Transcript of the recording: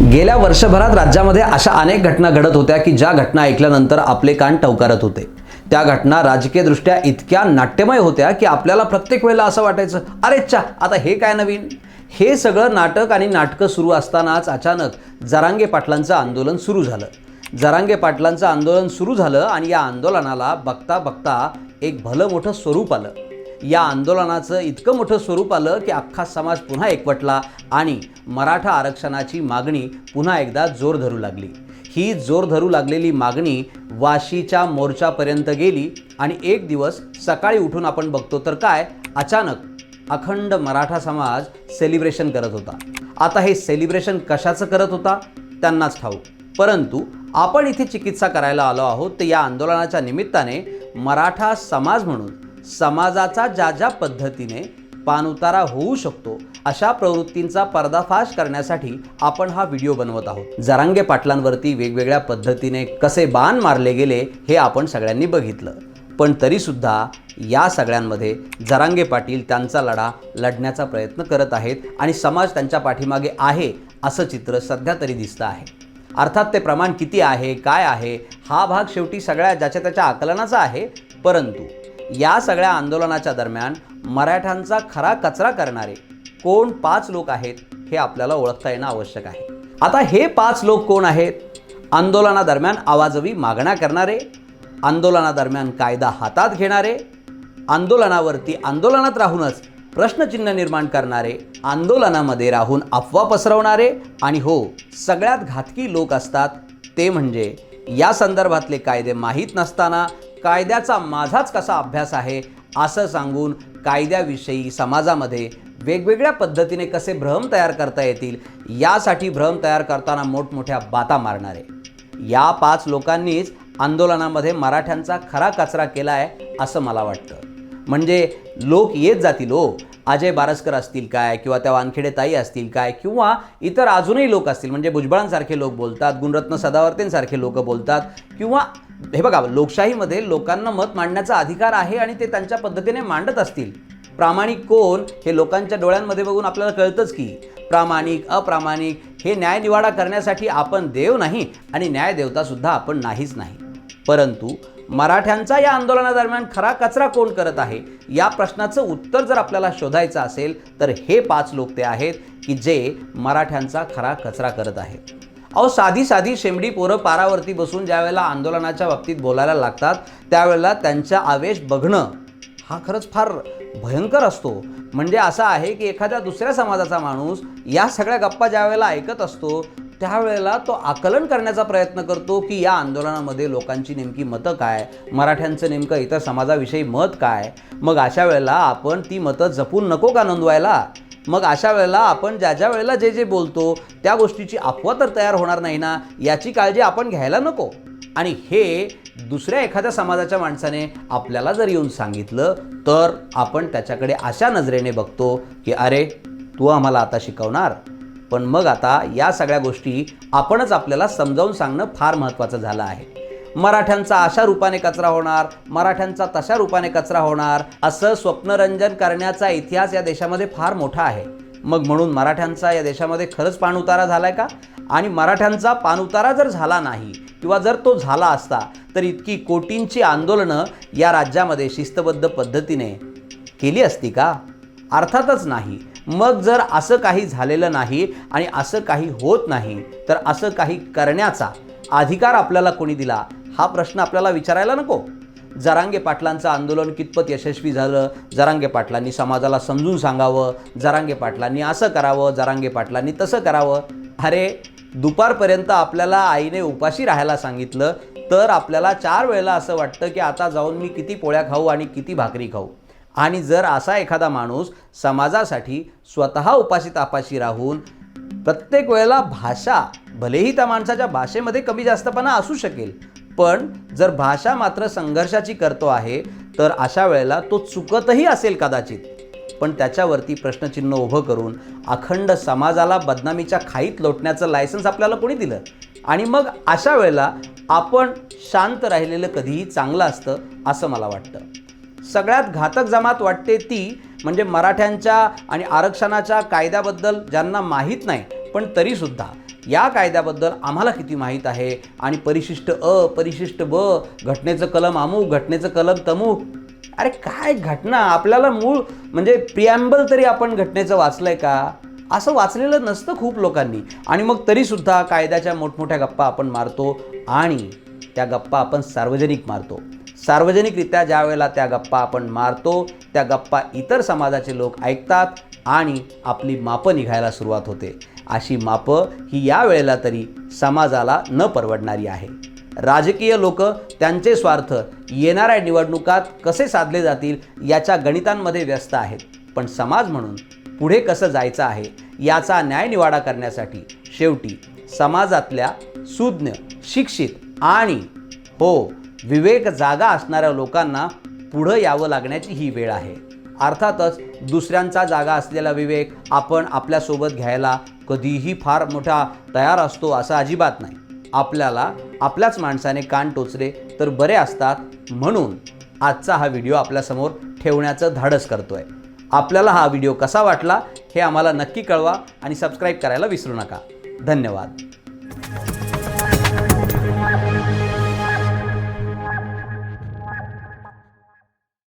गेल्या वर्षभरात राज्यामध्ये अशा अनेक घटना घडत होत्या की ज्या घटना ऐकल्यानंतर आपले कान टवकारत होते. त्या घटना राजकीयदृष्ट्या इतक्या नाट्यमय होत्या की आपल्याला प्रत्येक वेळेला असं वाटायचं अरे चा आता हे काय नवीन? हे सगळं नाटक आणि नाटकं सुरू असतानाच अचानक जरांगे पाटलांचं आंदोलन सुरू झालं. जरांगे पाटलांचं आंदोलन सुरू झालं आणि या आंदोलनाला बघता बघता एक भलं मोठं स्वरूप आलं. या आंदोलनाचं इतकं मोठं स्वरूप आलं की अख्खा समाज पुन्हा एकवटला आणि मराठा आरक्षणाची मागणी पुन्हा एकदा जोर धरू लागली. ही जोर धरू लागलेली मागणी वाशीच्या मोर्चापर्यंत गेली आणि एक दिवस सकाळी उठून आपण बघतो तर काय अचानक अखंड मराठा समाज सेलिब्रेशन करत होता. आता हे सेलिब्रेशन कशाचं करत होता? त्यांनाच ठाऊक. परंतु आपण इथे चिकित्सा करायला आलो आहोत तर या आंदोलनाच्या निमित्ताने मराठा समाज म्हणून समाजाचा ज्या ज्या पद्धतीने पाणउतारा होऊ शकतो अशा प्रवृत्तींचा पर्दाफाश करण्यासाठी आपण हा व्हिडिओ बनवत आहोत. जरांगे पाटलांवरती वेगवेगळ्या पद्धतीने कसे बाण मारले गेले हे आपण सगळ्यांनी बघितलं. पण तरीसुद्धा या सगळ्यांमध्ये जरांगे पाटील त्यांचा लढा लढण्याचा प्रयत्न करत आहेत आणि समाज त्यांच्या पाठीमागे आहे असं चित्र सध्या तरी दिसतं आहे. अर्थात ते प्रमाण किती आहे काय आहे हा भाग शेवटी सगळ्या ज्याच्या त्याच्या आकलनाचा आहे परंतु या सगळ्या आंदोलनाच्या दरम्यान मराठ्यांचा खरा कचरा करणारे कोण पाच लोक आहेत हे आपल्याला ओळखता येणं आवश्यक आहे. आता हे पाच लोक कोण आहेत? आंदोलनादरम्यान आवाजवी मागण्या करणारे आंदोलनादरम्यान कायदा हातात घेणारे आंदोलनावरती आंदोलनात राहूनच प्रश्नचिन्ह निर्माण करणारे आंदोलनामध्ये राहून अफवा पसरवणारे आणि हो सगळ्यात घातकी लोक असतात ते म्हणजे या संदर्भातले कायदे माहीत नसताना कायद्याचा माझाच कसा अभ्यास आहे असं सांगून कायद्याविषयी समाजामध्ये वेगवेगळ्या पद्धतीने कसे भ्रम तयार करता येतील यासाठी भ्रम तयार करताना मोठमोठ्या बाता मारणारे या पाच लोकांनीच आंदोलनामध्ये मराठ्यांचा खरा कचरा केला आहे असं मला वाटतं. म्हणजे लोक येत जातील हो. अजय बारसकर असतील काय किंवा त्या वानखेडे ताई असतील काय किंवा इतर अजूनही लोक असतील म्हणजे भुजबळांसारखे लोक बोलतात गुणरत्न सदावर्तेंसारखे लोक बोलतात किंवा हे बघा लोकशाहीमध्ये लोकांना मत मांडण्याचा अधिकार आहे आणि ते त्यांच्या पद्धतीने मांडत असतील. प्रामाणिक कोण हे लोकांच्या डोळ्यांमध्ये बघून आपल्याला कळतंच की प्रामाणिक अप्रामाणिक हे न्यायनिवाडा करण्यासाठी आपण देव नाही आणि न्यायदेवतासुद्धा आपण नाहीच नाही. परंतु मराठ्यांचा या आंदोलनादरम्यान खरा कचरा कोण करत आहे? या प्रश्नाचं उत्तर जर आपल्याला शोधायचं असेल तर हे पाच लोक ते आहेत की जे मराठ्यांचा खरा कचरा करत आहेत. अहो साधी साधी शेंबडी पोरं पारावरती बसून ज्यावेळेला आंदोलनाच्या बाबतीत बोलायला लागतात त्यावेळेला त्यांचा आवेश बघणं हा खरंच फार भयंकर असतो. म्हणजे असं आहे की एखाद्या दुसऱ्या समाजाचा माणूस या सगळ्या गप्पा ज्या वेळेला ऐकत असतो त्यावेळेला तो आकलन करण्याचा प्रयत्न करतो की या आंदोलनामध्ये लोकांची नेमकी मतं काय? मराठ्यांचं नेमकं इतर समाजाविषयी मत काय? मग अशा वेळेला आपण ती मतं जपून नको का नोंदवायला? मग अशा वेळेला आपण ज्या ज्या वेळेला जे जे बोलतो त्या गोष्टीची अफवा तर तयार होणार नाही ना? याची काळजी आपण घ्यायला नको. आणि हे दुसऱ्या एखाद्या समाजाच्या माणसाने आपल्याला जर येऊन सांगितलं तर आपण त्याच्याकडे अशा नजरेने बघतो की अरे तू आम्हाला आता शिकवणार. पण मग आता या सगळ्या गोष्टी आपणच आपल्याला समजावून सांगणं फार महत्त्वाचं झालं आहे. मराठ्यांचा अशा रूपाने कचरा होणार मराठ्यांचा तशा रूपाने कचरा होणार असं स्वप्नरंजन करण्याचा इतिहास या देशामध्ये फार मोठा आहे. मग म्हणून मराठ्यांचा या देशामध्ये खरंच पाणउतारा आहे का? आणि मराठ्यांचा पाणउतारा जर झाला नाही किंवा जर तो झाला असता तर इतकी कोटींची आंदोलनं या राज्यामध्ये शिस्तबद्ध पद्धतीने केली असती का? अर्थातच नाही. मग जर असं काही झालेलं नाही आणि असं काही होत नाही तर असं काही करण्याचा अधिकार आपल्याला कोणी दिला? हा प्रश्न आपल्याला विचारायला नको. जरांगे पाटलांचं आंदोलन कितपत यशस्वी झालं? जरांगे पाटलांनी समाजाला समजून सांगावं? जरांगे पाटलांनी असं करावं? जरांगे पाटलांनी तसं करावं? अरे दुपारपर्यंत आपल्याला आईने उपाशी राहायला सांगितलं तर आपल्याला चार वेळेला असं वाटतं की आता जाऊन मी किती पोळ्या खाऊ आणि किती भाकरी खाऊ. आणि जर असा एखादा माणूस समाजासाठी स्वतः उपाशी तापाशी राहून प्रत्येक वेळेला भाषा भलेही त्या माणसाच्या भाषेमध्ये कमी जास्तपणा असू शकेल पण जर भाषा मात्र संघर्षाची करतो आहे तर अशा वेळेला तो चुकतही असेल कदाचित. पण त्याच्यावरती प्रश्नचिन्ह उभं करून अखंड समाजाला बदनामीच्या खाईत लोटण्याचं लायसन्स आपल्याला कोणी दिलं? आणि मग अशा वेळेला आपण शांत राहिलेलं कधीही चांगलं असतं असं मला वाटतं. सगळ्यात घातक जमात वाटते ती म्हणजे मराठ्यांच्या आणि आरक्षणाच्या कायद्याबद्दल ज्यांना माहीत नाही पण तरीसुद्धा. या कायद्याबद्दल आम्हाला किती माहीत आहे? आणि परिशिष्ट अ परिशिष्ट ब घटनेचं कलम अमुक घटनेचं कलम तमुक. अरे काय घटना? आपल्याला मूळ म्हणजे प्रिॲम्बल तरी आपण घटनेचं वाचलंय का? असं वाचलेलं नसतं खूप लोकांनी. आणि मग तरीसुद्धा कायद्याच्या मोठमोठ्या गप्पा आपण मारतो आणि त्या गप्पा आपण सार्वजनिक मारतो. सार्वजनिकरित्या ज्या वेळेला त्या गप्पा आपण मारतो त्या गप्पा इतर समाजाचे लोक ऐकतात आणि आपली मापं निघायला सुरुवात होते. अशी मापं ही या वेळेला तरी समाजाला न परवडणारी आहे. राजकीय लोक त्यांचे स्वार्थ येणाऱ्या निवडणुकात कसे साधले जातील याच्या गणितांमध्ये व्यस्त आहेत. पण समाज म्हणून पुढे कसं जायचं आहे याचा न्यायनिवाडा करण्यासाठी शेवटी समाजातल्या सुज्ञ शिक्षित आणि हो विवेक जागा असणाऱ्या लोकांना पुढं यावं लागण्याची ही वेळ आहे. अर्थातच दुसऱ्यांचा जागा असलेला विवेक आपण आपल्यासोबत घ्यायला कधीही फार मोठा तयार असतो असं अजिबात नाही. आपल्याला आपल्याच माणसाने कान टोचले तर बरे असतात म्हणून आजचा हा व्हिडिओ आपल्यासमोर ठेवण्याचं धाडस करतोय. आपल्याला हा व्हिडिओ कसा वाटला हे आम्हाला नक्की कळवा आणि सबस्क्राईब करायला विसरू नका. धन्यवाद.